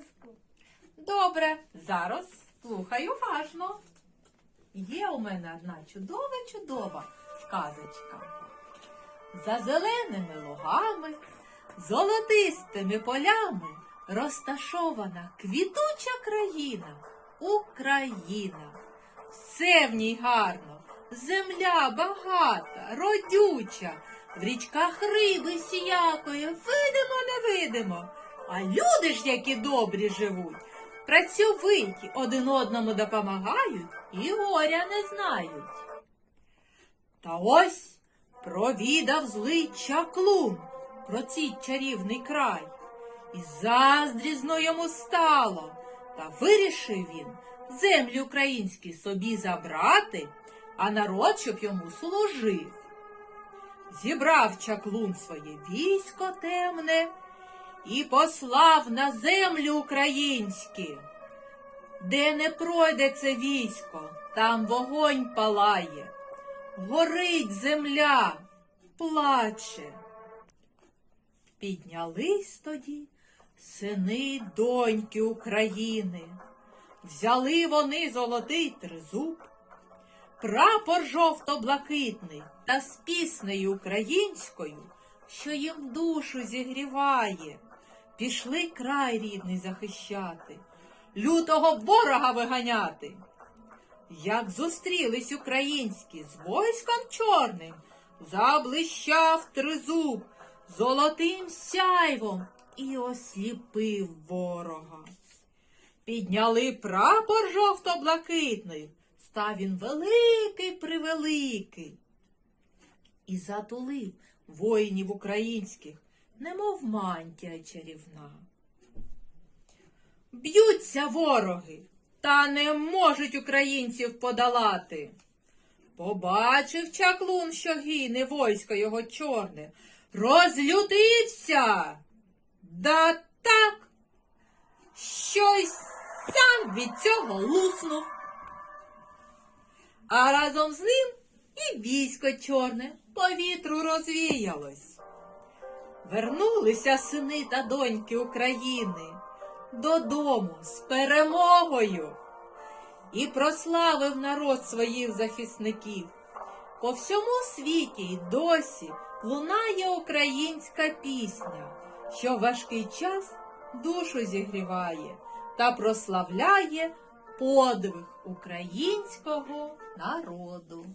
казку. Добре, зараз слухай уважно. Є у мене одна чудова-чудова казочка. За зеленими лугами, золотистими полями розташована квітуча країна Україна. Все в ній гарно, земля багата, родюча, в річках риби всіякої, видимо, невидимо. А люди ж які добрі живуть, працьовиті, один одному допомагають і горя не знають. Та ось провідав злий чаклун про цей чарівний край, і заздрізно йому стало, та вирішив він землі українські собі забрати, а народ, йому служив. Зібрав чаклун своє військо темне і послав на землю українські. Де не пройде це військо, там вогонь палає, горить земля, плаче. Піднялись тоді сини й доньки України. Взяли вони золотий тризуб, прапор жовто-блакитний та з піснею українською, що їм душу зігріває, пішли край рідний захищати, лютого ворога виганяти. Як зустрілись українські з войском чорним, заблищав тризуб золотим сяйвом і осліпив ворога. Підняли прапор жовто-блакитний, став він великий превеликий. І затулив воїнів українських, немов мантія чарівна. Б'ються вороги, та не можуть українців подолати. Побачив чаклун, що гине войсько його чорне, розлютився. Да так, щось сам від цього луснув. А разом з ним і військо чорне по вітру розвіялось. Вернулися сини та доньки України додому з перемогою і прославив народ своїх захисників. По всьому світі й досі лунає українська пісня, що важкий час душу зігріває та прославляє подвиг українського народу.